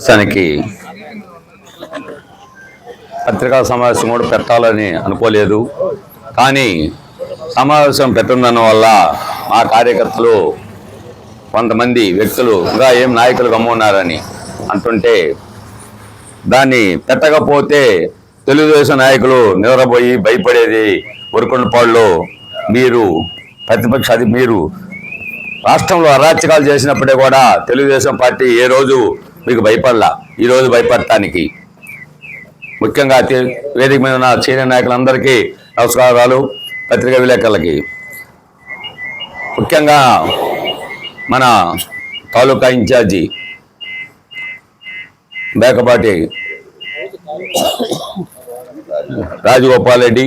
ప్రస్తుతానికి పత్రికా సమావేశం కూడా పెట్టాలని అనుకోలేదు. కానీ సమావేశం పెట్టడం వల్ల మా కార్యకర్తలు కొంతమంది వ్యక్తులు ఇంకా ఏం నాయకులు గమ్మున్నారని అంటుంటే దాన్ని పెట్టకపోతే తెలుగుదేశం నాయకులు నిద్రపోయి భయపడేది ఉరుకొండపాడులో మీరు ప్రతిపక్ష అది మీరు రాష్ట్రంలో అరాచకాలు చేసినప్పుడే కూడా తెలుగుదేశం పార్టీ ఏ రోజు మీకు భయపడలా. ఈరోజు భయపడటానికి. ముఖ్యంగా వేదిక మీద ఉన్న సీనియర్ నాయకులందరికీ నమస్కారాలు పత్రికా విలేకరులకి. ముఖ్యంగా మన తాలూకా ఇన్ఛార్జి బేకపాటి రాజగోపాల్ రెడ్డి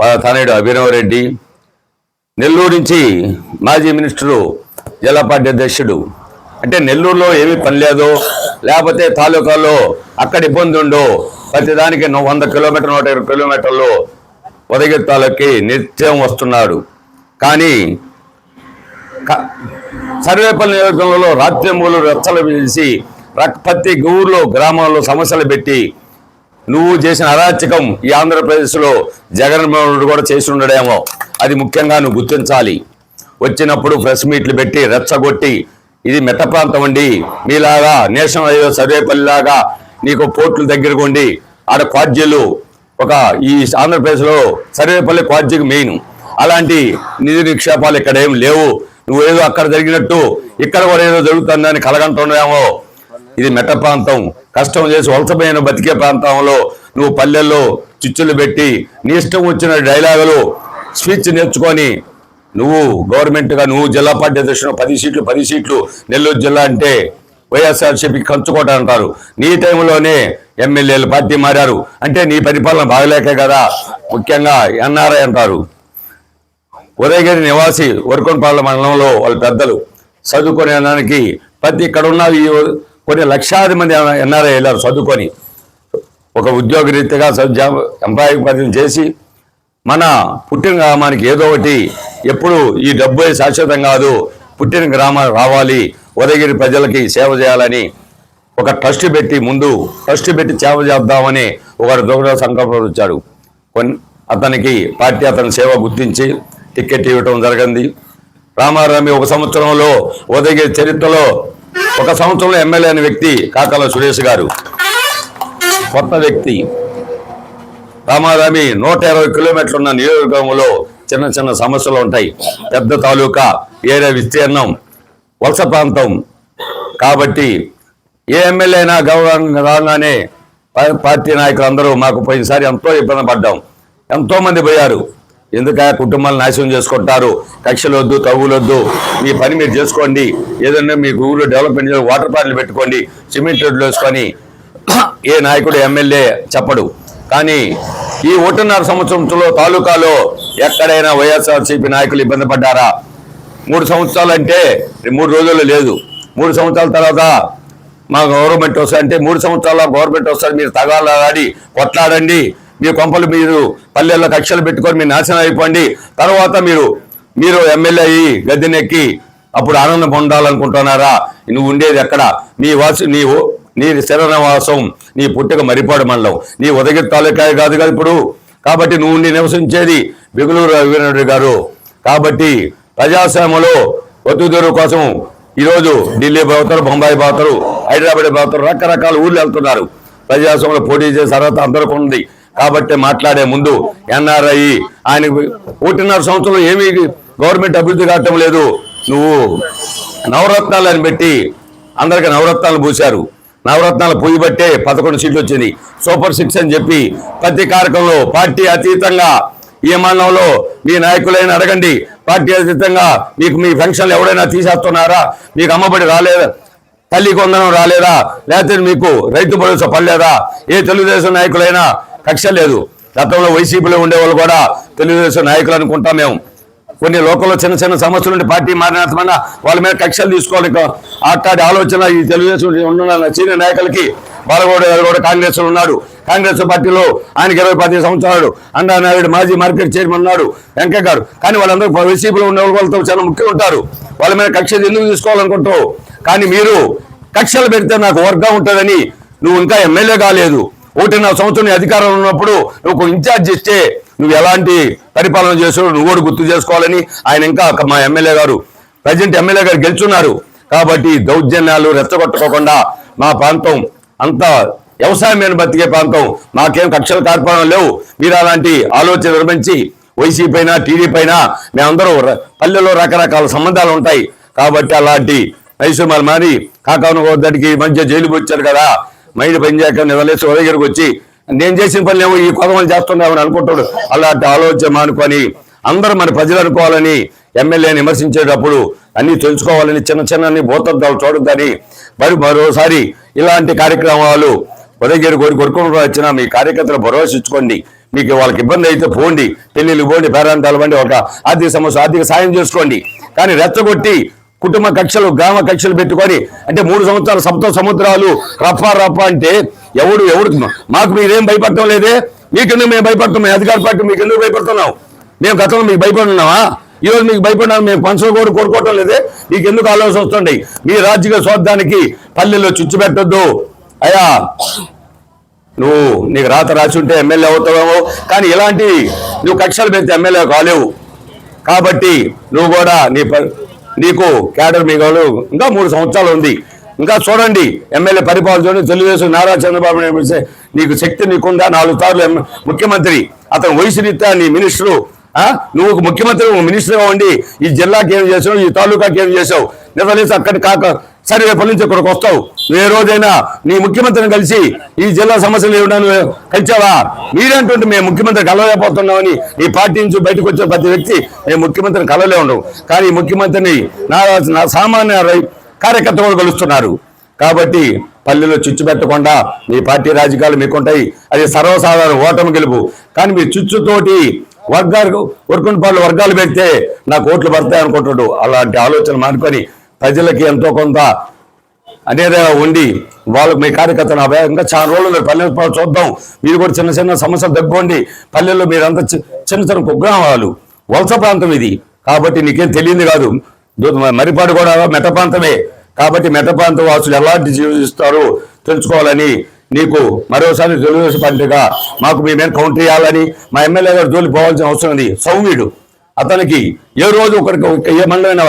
వాళ్ళ తనయుడు అభినవ్ రెడ్డి నెల్లూరు నుంచి మాజీ మినిస్టరు జిల్లా పార్టీ అధ్యక్షుడు అంటే నెల్లూరులో ఏమీ పని లేదో. లేకపోతే తాలూకాలో అక్కడ ఇబ్బంది ఉండు. ప్రతిదానికి వంద కిలోమీటర్ నూట ఇరవై కిలోమీటర్లు ఉదగిరి తాలూకి నిత్యం వస్తున్నాడు. కానీ క- సర్వేపల్లి నియోజకవర్గంలో రాత్రింబులు రచ్చలు వేసి ప్రతి ఊర్లో గ్రామాల్లో సమస్యలు పెట్టి నువ్వు చేసిన అరాచకం ఈ ఆంధ్రప్రదేశ్లో జగన్మోహన్ రెడ్డి కూడా చేసి ఉండడేమో. అది ముఖ్యంగా నువ్వు గుర్తించాలి. వచ్చినప్పుడు ప్రెస్ మీట్లు పెట్టి రెచ్చగొట్టి ఇది మెట్ట ప్రాంతం అండి. మీలాగా నేషనల్ హైవే సర్వేపల్లి లాగా నీకు పోర్టులు దగ్గరకు ఉండి ఆడ క్వాడ్జీలు ఒక ఈ ఆంధ్రప్రదేశ్లో సర్వేపల్లి క్వాడ్జీకి మెయిన్. అలాంటి నిధి నిక్షేపాలు ఇక్కడ ఏం లేవు. నువ్వేదో అక్కడ జరిగినట్టు ఇక్కడ కూడా ఏదో జరుగుతుందని కలగంటుండేమో ఇది మెట్ట ప్రాంతం. కష్టం చేసి వలసపోయిన బతికే ప్రాంతంలో నువ్వు పల్లెల్లో చిచ్చులు పెట్టి నీ ఇష్టం వచ్చిన డైలాగులు స్పీచ్ నేర్చుకొని నువ్వు గవర్నమెంట్గా నువ్వు జిల్లా పార్టీ అధ్యక్షుడు పది సీట్లు పది సీట్లు నెల్లూరు జిల్లా అంటే వైఎస్ఆర్సీపీ కంచుకోట అంటారు. నీ టైంలోనే ఎమ్మెల్యేలు పార్టీ మారారు. అంటే నీ పరిపాలన బాగలేకే కదా ముఖ్యంగా ఎన్ఆర్ఐ అంటారు. ఉదయగిరి నివాసి వరకొండపాళ్ళ మండలంలో వాళ్ళ పెద్దలు చదువుకునే దానికి ప్రతి ఇక్కడ ఉన్న కొన్ని లక్షాది మంది ఎన్ఆర్ఐ వెళ్ళారు చదువుకొని. ఒక ఉద్యోగ రీతిగా ఎంప్లాయీ పదవి చేసి మన పుట్టిన గ్రామానికి ఏదో ఒకటి ఎప్పుడు ఈ డబ్బు శాశ్వతం కాదు. పుట్టిన గ్రామం రావాలి. ఉదయగిరి ప్రజలకి సేవ చేయాలని ఒక ట్రస్ట్ పెట్టి ముందు ట్రస్ట్ పెట్టి సేవ చేద్దామని ఒక దొంగ సంకల్పం వచ్చాడు. అతనికి పార్టీ అతని సేవ గుర్తించి టికెట్ ఇవ్వటం జరిగింది. రామారామి ఒక సంవత్సరంలో ఉదయగిరి చరిత్రలో ఒక సంవత్సరంలో ఎమ్మెల్యే అయిన వ్యక్తి కాకల సురేష్ గారు. కొత్త వ్యక్తి. రామారామి నూట ఇరవై కిలోమీటర్లు ఉన్న నియోజకవర్గంలో చిన్న చిన్న సమస్యలు ఉంటాయి. పెద్ద తాలూకా ఏరియా విస్తీర్ణం వలస ప్రాంతం. కాబట్టి ఏ ఎమ్మెల్యే అయినా గౌరవంగా రాగానే పార్టీ నాయకులు అందరూ మాకు పోయినసారి ఎంతో ఇబ్బంది పడ్డాం. ఎంతో మంది పోయారు. ఎందుక కుటుంబాలు నాశనం చేసుకుంటారు? కక్షలు వద్దు తవ్వులొద్దు. మీ పని మీరు చేసుకోండి. ఏదన్నా మీ ఊళ్ళో డెవలప్మెంట్ వాటర్ పార్లు పెట్టుకోండి సిమెంట్ రోడ్లు వేసుకొని ఏ నాయకుడు ఎమ్మెల్యే చెప్పడు. కానీ ఈ ఒకటిన్నర సంవత్సరంలో తాలూకాలో ఎక్కడైనా వైఎస్ఆర్సీపీ నాయకులు ఇబ్బంది పడ్డారా? మూడు సంవత్సరాలు అంటే మూడు రోజులు లేదు. మూడు సంవత్సరాల తర్వాత మా గవర్నమెంట్ వస్తుంది అంటే మూడు సంవత్సరాల గవర్నమెంట్ వస్తారు మీరు తగాలాడి కొట్లాడండి. మీ కొంపలు మీరు పల్లెల్లో కక్షలు పెట్టుకొని మీరు నాశనం అయిపోండి. తర్వాత మీరు మీరు ఎమ్మెల్యే అయ్యి గద్దెనెక్కి అప్పుడు ఆనందం పొందాలనుకుంటున్నారా? నువ్వు ఉండేది ఎక్కడ? నీ వాసు నీవు నీ శరణవాసం నీ పుట్టుక మరిపాడు మండలం నీ ఉదగిరి తాలూకా కాదు కదా ఇప్పుడు. కాబట్టి నువ్వు నీ నివసించేది బిగులూరు రవీనారెడ్డి గారు. కాబట్టి ప్రజాస్వామ్యంలో ఒత్తుదూరు కోసం ఈరోజు ఢిల్లీ పోతారు బొంబాయి పోతారు హైదరాబాద్ పోతారు రకరకాల ఊర్లు వెళ్తున్నారు. ప్రజాస్వామ్యంలో పోటీ చేసే అర్హత అందరికీ ఉంది. కాబట్టి మాట్లాడే ముందు ఎన్ఆర్ఐ ఆయనకు ఒకటిన్నర సంవత్సరం ఏమీ గవర్నమెంట్ అభివృద్ధి కావటం లేదు. నువ్వు నవరత్నాలను పెట్టి అందరికి నవరత్నాలు పూశారు. నవరత్నాలు పొయ్యి బట్టే పదకొండు సీట్లు వచ్చింది. సూపర్ సిక్స్ అని చెప్పి ప్రతి కార్యక్రమంలో పార్టీ అతీతంగా ఈ మండలంలో మీ నాయకులైన అడగండి. పార్టీ అతీతంగా మీకు మీ ఫంక్షన్లు ఎవరైనా తీసేస్తున్నారా? మీకు అమ్మబడి రాలేదా? తల్లి కొందనం రాలేదా? లేకపోతే మీకు రైతు భరోసా పడలేదా? ఏ తెలుగుదేశం నాయకులైనా కక్ష లేదు. గతంలో వైసీపీలో ఉండేవాళ్ళు కూడా తెలుగుదేశం నాయకులు అనుకుంటాం మేము. కొన్ని లోకల్లో చిన్న చిన్న సమస్యలు ఉంటే పార్టీ మారినంతమైన వాళ్ళ మీద కక్షలు తీసుకోవాలి ఇక. అట్లాంటి ఆలోచన ఈ తెలుగుదేశం ఉన్న సీనియర్ నాయకులకి బాలగౌడ గారు కూడా కాంగ్రెస్ ఉన్నాడు. కాంగ్రెస్ పార్టీలో ఆయనకి ఇరవై పది సంవత్సరాలు. అండా నాయుడు మాజీ మార్కెట్ చైర్మన్ ఉన్నాడు. వెంకయ్య గారు. కానీ వాళ్ళందరూ వైసీపీలో ఉన్న వాళ్ళతో చాలా ముఖ్యం ఉంటారు. వాళ్ళ మీద కక్షలు ఎందుకు తీసుకోవాలనుకుంటావు? కానీ మీరు కక్షలు పెడితే నాకు వర్గం ఉంటుందని నువ్వు ఇంకా ఎమ్మెల్యే కాలేదు ఒకటిన్నర సంవత్సరం అధికారంలో ఉన్నప్పుడు నువ్వు ఇన్ఛార్జ్ ఇస్తే నువ్వు ఎలాంటి పరిపాలన చేసావు నువ్వు కూడా గుర్తు చేసుకోవాలని ఆయన ఇంకా మా ఎమ్మెల్యే గారు ప్రజెంట్ ఎమ్మెల్యే గారు గెలుచున్నారు. కాబట్టి దౌర్జన్యాలు రెచ్చగొట్టుకోకుండా మా ప్రాంతం అంతా వ్యవసాయం మీద బతికే ప్రాంతం. మాకేం కక్షలు కార్పణం లేవు. మీరు అలాంటి ఆలోచన నిర్మించి వైసీపీ అయినా టీడీపీ అయినా మేమందరూ పల్లెల్లో రకరకాల సంబంధాలు ఉంటాయి. కాబట్టి అలాంటి మైసూరు మారి కాకాను గోద్దడికి మంచిగా మధ్య జైలుకి వచ్చారు కదా. మైండ్ పనిచేయక చేయక నిలలేసి వచ్చి నేను చేసిన పని ఏమో ఈ కొదమలు చేస్తున్నామని అనుకుంటాడు. అలాంటి ఆలోచన మానుకొని అందరూ మన ప్రజలు అనుకోవాలని ఎమ్మెల్యేని విమర్శించేటప్పుడు అన్ని తెలుసుకోవాలని చిన్న చిన్న భూతద్దాలు చూడద్దని మరి మరోసారి ఇలాంటి కార్యక్రమాలు ఉదయగిరి కోరి కొడుకుని వచ్చిన మీ కార్యకర్తలు భరోసా ఇచ్చుకోండి. మీకు వాళ్ళకి ఇబ్బంది అయితే పోండి. పెళ్ళిళ్ళు పోండి పేరాంతాలు పండి ఒక ఆర్థిక సమస్య ఆర్థిక సాయం చేసుకోండి. కానీ రెచ్చగొట్టి కుటుంబ కక్షలు గ్రామ కక్షలు పెట్టుకొని అంటే మూడు సంవత్సరాలు సప్త సముద్రాలు రఫా రఫా అంటే ఎవడు ఎవడు? మాకు మీరేం భయపడటం లేదే? మీకెందుకు మేము భయపడతాం మేము అధికార పార్టీ మీకు ఎందుకు భయపడుతున్నాం మేము గతంలో మీకు భయపడున్నావా ఈరోజు మీకు భయపడినా మేము పంచులు కూడా కోరుకోవటం లేదే? మీకు ఎందుకు ఆలోచన వస్తుండే మీ రాజకీయ స్వార్థానికి పల్లెల్లో చుచ్చు పెట్టొద్దు. అయ్యా నువ్వు నీకు రాత రాసి ఉంటే ఎమ్మెల్యే అవుతావేమో కానీ ఇలాంటి నువ్వు కక్షలు పెడితే ఎమ్మెల్యే కాలేవు. కాబట్టి నువ్వు కూడా నీ ప- నీకు క్యాడర్ మీ ఇంకా మూడు సంవత్సరాలు ఉంది. ఇంకా చూడండి ఎమ్మెల్యే పరిపాలన చూడండి తెలుగుదేశం నారా చంద్రబాబు నాయుడు పిలిస్తే నీకు శక్తి నీకుందా? నాలుగు సార్లు ముఖ్యమంత్రి. అతను వయసు రీత్యా నీ మినిస్టరు. నువ్వు ఒక ముఖ్యమంత్రి మినిస్టర్గా ఉండి ఈ జిల్లాకి ఏం చేసావు? ఈ తాలూకాకి ఏం చేసావు? నిజలేసి అక్కడి కాక సరే రేపటి నుంచి ఇక్కడికి వస్తావు. నువ్వు ఏ రోజైనా నీ ముఖ్యమంత్రిని కలిసి ఈ జిల్లా సమస్యలు ఏమన్నా కలిసావా? మీరేంటుంటే మేము ముఖ్యమంత్రి కలవలేకపోతున్నామని ఈ పార్టీ నుంచి బయటకు వచ్చే ప్రతి వ్యక్తి మేము ముఖ్యమంత్రిని కలవలే ఉండవు కానీ ముఖ్యమంత్రిని నా నా సామాన్య కార్యకర్తలు కలుస్తున్నారు. కాబట్టి పల్లెలో చుచ్చు పెట్టకుండా మీ పార్టీ రాజకీయాలు మీకుంటాయి. అది సర్వసాధారణ ఓటమి గెలుపు. కానీ మీ చిచ్చుతోటి వర్గాలు వర్కుని పాలు వర్గాలు పెడితే నాకు ఓట్లు పడతాయి అనుకుంటాడు అలాంటి ఆలోచన మానుకొని ప్రజలకి ఎంతో కొంత అనేది ఉండి వాళ్ళకు మీ కార్యకర్తలు అభయ ఇంకా చాలా రోజులు పల్లె చూద్దాం. మీరు కూడా చిన్న చిన్న సమస్యలు తగ్గుకోండి పల్లెల్లో మీరంతా చి- చిన్న చిన్న కుగ్రామాలు వలస ప్రాంతం ఇది. కాబట్టి నీకేం తెలియదు కాదు. మరిపాడు కూడా మెట్ట ప్రాంతమే. కాబట్టి మెట్ట ప్రాంత వాసులు ఎలాంటి జీవిస్తారు తెలుసుకోవాలని నీకు మరోసారి తెలుగుదేశం పార్టీగా మాకు మీ మీద కౌంటర్ చేయాలని మా ఎమ్మెల్యే గారు జోలి పోవాల్సిన అవసరం ఉంది. సౌమ్యుడు. అతనికి ఏ రోజు ఒకరికి ఏ మండలైన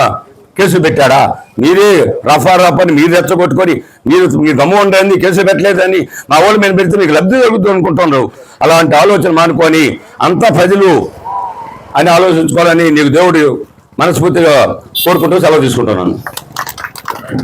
కేసు పెట్టాడా? మీరే రఫా రఫాని మీరు రెచ్చగొట్టుకొని మీరు మీరు గమ్ము ఉండండి కేసు పెట్టలేదని మా వాళ్ళు మేము పెడితే మీకు లబ్ధి జరుగుతుంది అనుకుంటున్నారు. అలాంటి ఆలోచన మానుకొని అంతా ప్రజలు అని ఆలోచించుకోవాలని నీకు దేవుడు మనస్ఫూర్తిగా కోరుకుంటూ సెలవు తీసుకుంటున్నాను.